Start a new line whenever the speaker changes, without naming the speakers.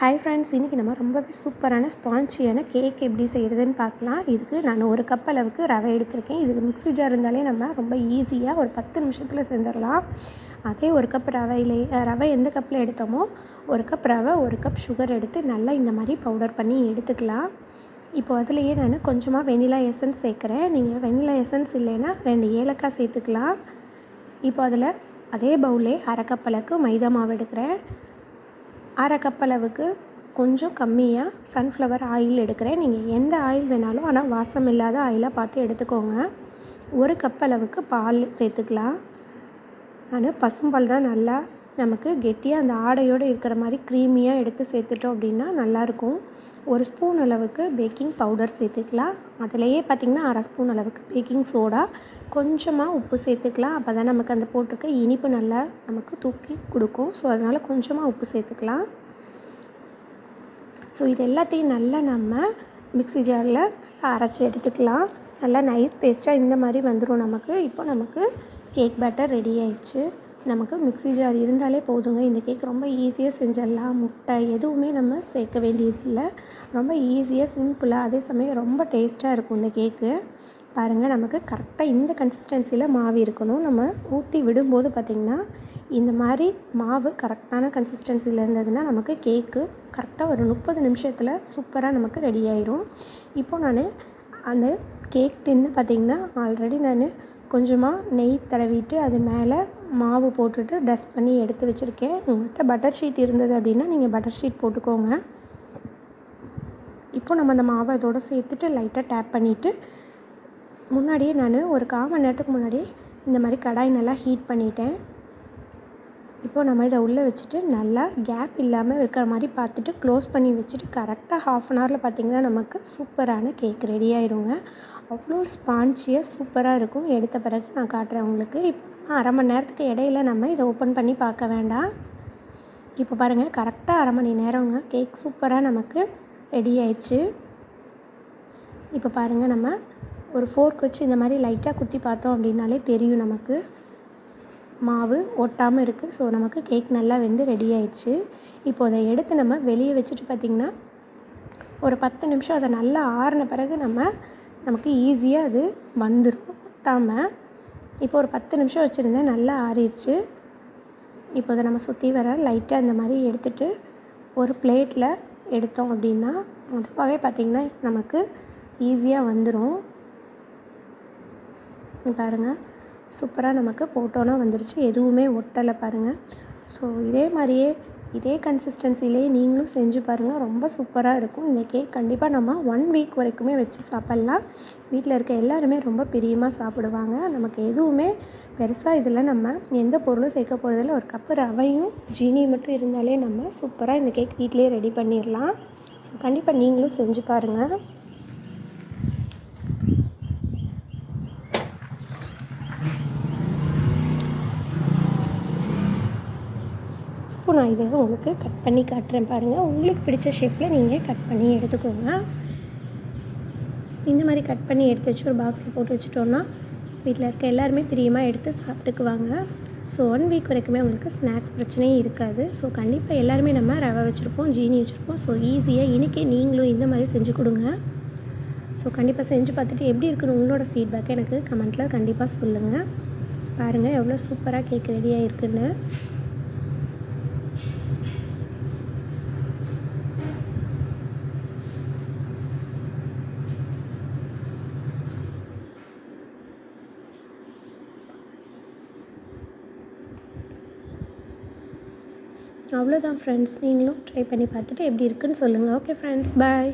Hi friends இன்றைக்கி நம்ம ரொம்பவே சூப்பரான ஸ்பான்ச்சியான கேக் எப்படி செய்கிறதுன்னு பார்க்கலாம். இதுக்கு நான் ஒரு கப் அளவுக்கு ரவை எடுத்திருக்கேன். இதுக்கு மிக்ஸி ஜார் இருந்தாலே நம்ம ரொம்ப ஈஸியாக ஒரு பத்து நிமிஷத்தில் செஞ்சிடலாம். அதே ஒரு கப் ரவையிலே ரவை எந்த கப்பில் எடுத்தோமோ ஒரு கப் ரவை ஒரு கப் சுகர் எடுத்து நல்லா இந்த மாதிரி பவுடர் பண்ணி எடுத்துக்கலாம். இப்போ அதுலேயே நான் கொஞ்சமாக வெனிலா எசன்ஸ் சேர்க்குறேன். நீங்கள் வெனிலா எசன்ஸ் இல்லைன்னா ரெண்டு ஏலக்காய் சேர்த்துக்கலாம். இப்போ அதில் அதே பவுலே அரை கப் அளவுக்கு மைதா மாவு எடுக்கிறேன். அரை கப் அளவுக்கு கொஞ்சம் கம்மியாக சன்ஃப்ளவர் ஆயில் எடுக்கிறேன். நீங்கள் எந்த ஆயில் வேணாலும் ஆனால் வாசம் இல்லாத ஆயிலாக பார்த்து எடுத்துக்கோங்க. ஒரு கப் அளவுக்கு பால் சேர்த்துக்கலாம். நான் பசும்பால் தான் நல்லா நமக்கு கெட்டியாக அந்த ஆடையோடு இருக்கிற மாதிரி க்ரீமியாக எடுத்து சேர்த்துட்டோம் அப்படின்னா நல்லாயிருக்கும். ஒரு ஸ்பூன் அளவுக்கு பேக்கிங் பவுடர் சேர்த்துக்கலாம். அதிலையே பார்த்திங்கன்னா அரை ஸ்பூன் அளவுக்கு பேக்கிங் சோடா கொஞ்சமாக உப்பு சேர்த்துக்கலாம். அப்போ தான் நமக்கு அந்த போட்டிருக்க இனிப்பு நல்லா நமக்கு தூக்கி கொடுக்கும். ஸோ அதனால் கொஞ்சமாக உப்பு சேர்த்துக்கலாம். ஸோ இது எல்லாத்தையும் நல்லா நம்ம மிக்ஸி ஜாரில் நல்லா அரைச்சி எடுத்துக்கலாம். நல்லா நைஸ் பேஸ்ட்டாக இந்த மாதிரி வந்துடும் நமக்கு. இப்போ நமக்கு கேக் பேட்டர் ரெடி ஆயிடுச்சு. நமக்கு மிக்ஸி ஜார் இருந்தாலே போதுங்க. இந்த கேக் ரொம்ப ஈஸியாக செஞ்சிடலாம். முட்டை எதுவுமே நம்ம சேர்க்க வேண்டியதில்லை. ரொம்ப ஈஸியாக சிம்பிளாக அதே சமயம் ரொம்ப டேஸ்ட்டாக இருக்கும் இந்த கேக்கு பாருங்கள் நமக்கு கரெக்டாக இந்த கன்சிஸ்டன்சியில் மாவு இருக்கணும். நம்ம ஊற்றி விடும்போது பார்த்திங்கன்னா இந்த மாதிரி மாவு கரெக்டான கன்சிஸ்டன்சியில் இருந்ததுன்னா நமக்கு கேக்கு கரெக்டாக ஒரு முப்பது நிமிஷத்தில் சூப்பராக நமக்கு ரெடி ஆயிரும். இப்போது நான் அந்த கேக் டின்னு பார்த்திங்கன்னா ஆல்ரெடி நான் கொஞ்சமாக நெய் தடவிட்டு அது மேலே மாவு போட்டுட்டு டஸ்ட் பண்ணி எடுத்து வச்சுருக்கேன். உங்கள்கிட்ட பட்டர் ஷீட் இருந்தது அப்படின்னா நீங்கள் பட்டர் ஷீட் போட்டுக்கோங்க. இப்போ நம்ம அந்த மாவை அதோடு சேர்த்துட்டு லைட்டாக டேப் பண்ணிவிட்டு முன்னாடியே நான் ஒரு கால் மணி நேரத்துக்கு முன்னாடியே இந்த மாதிரி கடாய் நல்லா ஹீட் பண்ணிட்டேன். இப்போது நம்ம இதை உள்ளே வச்சுட்டு நல்லா கேப் இல்லாமல் இருக்கிற மாதிரி பார்த்துட்டு க்ளோஸ் பண்ணி வச்சுட்டு கரெக்டாக ஹாஃப் அன் ஹவரில் பார்த்திங்கன்னா நமக்கு சூப்பரான கேக் ரெடி ஆயிடுங்க அவ்வளோ ஸ்பான்ச்சியாக சூப்பராக இருக்கும். எடுத்த பிறகு நான் காட்டுறேன் உங்களுக்கு. இப்போ அரை மணி நேரத்துக்கு இடையில நம்ம இதை ஓப்பன் பண்ணி பார்க்க வேண்டாம். இப்போ பாருங்கள் கரெக்டாக அரை மணி நேரங்க கேக் சூப்பராக நமக்கு ரெடி ஆயிடுச்சு. இப்போ பாருங்கள் நம்ம ஒரு ஃபோர்க் வச்சு இந்த மாதிரி லைட்டாக குத்தி பார்த்தோம் அப்படின்னாலே தெரியும் நமக்கு. மாவு ஒட்டாமல் இருக்குது ஸோ நமக்கு கேக் நல்லா வெந்து ரெடி ஆயிடுச்சு. இப்போ அதை எடுத்து நம்ம வெளியே வச்சுட்டு பார்த்திங்கன்னா ஒரு பத்து நிமிஷம் அதை நல்லா ஆறின பிறகு நம்ம நமக்கு ஈஸியாக அது வந்துடும் ஒட்டாமல் இப்போ ஒரு பத்து நிமிஷம் வச்சுருந்தேன் நல்லா ஆறிடுச்சு. இப்போ அதை நம்ம சுற்றி வர லைட்டாக இந்த மாதிரி எடுத்துகிட்டு ஒரு பிளேட்டில் எடுத்தோம் அப்படின்னா அதுவாகவே பார்த்திங்கன்னா நமக்கு ஈஸியாக வந்துடும் பாருங்கள் சூப்பராக நமக்கு போட்டோன்னா வந்துருச்சு. எதுவுமே ஒட்டலை பாருங்கள் ஸோ இதே மாதிரியே இதே கன்சிஸ்டன்சிலே நீங்களும் செஞ்சு பாருங்கள் ரொம்ப சூப்பராக இருக்கும். இந்த கேக் கண்டிப்பாக நம்ம ஒன் வீக் வரைக்குமே வச்சு சாப்பிட்லாம். வீட்டில் இருக்க எல்லாருமே ரொம்ப பிரியமாக சாப்பிடுவாங்க. நமக்கு எதுவுமே பெருசாக இதில் நம்ம எந்த பொருளும் சேர்க்க போகிறதில்ல ஒரு கப்பு ரவையும் ஜீனி மட்டும் இருந்தாலே நம்ம சூப்பராக இந்த கேக் வீட்டிலே ரெடி பண்ணிடலாம். ஸோ கண்டிப்பாக நீங்களும் செஞ்சு பாருங்கள் இப்போ நான் இதை உங்களுக்கு கட் பண்ணி காட்டுறேன் பாருங்கள் உங்களுக்கு பிடிச்ச ஷேப்பில் நீங்கள் கட் பண்ணி எடுத்துக்கோங்க. இந்த மாதிரி கட் பண்ணி எடுத்து வச்சு ஒரு பாக்ஸில் போட்டு வச்சுட்டோன்னா வீட்டில் இருக்க எல்லாருமே பிரியமாக எடுத்து சாப்பிட்டுக்குவாங்க. ஸோ ஒன் வீக் வரைக்குமே உங்களுக்கு ஸ்நாக்ஸ் பிரச்சனையும் இருக்காது. ஸோ கண்டிப்பாக எல்லாருமே நம்ம ரவை வச்சுருப்போம் ஜீனி வச்சுருப்போம். ஸோ ஈஸியாக இன்றைக்கே நீங்களும் இந்த மாதிரி செஞ்சு கொடுங்க. ஸோ கண்டிப்பாக செஞ்சு பார்த்துட்டு எப்படி இருக்குன்னு உங்களோட ஃபீட்பேக்கை எனக்கு கமெண்ட்டில் கண்டிப்பாக சொல்லுங்கள் பாருங்கள் எவ்வளோ சூப்பராக கேக் ரெடியாக இருக்குன்னு. அவ்வளோதான் ஃப்ரெண்ட்ஸ் நீங்களும் ட்ரை பண்ணி பார்த்துட்டு எப்படி இருக்குன்னு சொல்லுங்கள் ஓகே ஃப்ரெண்ட்ஸ் பாய்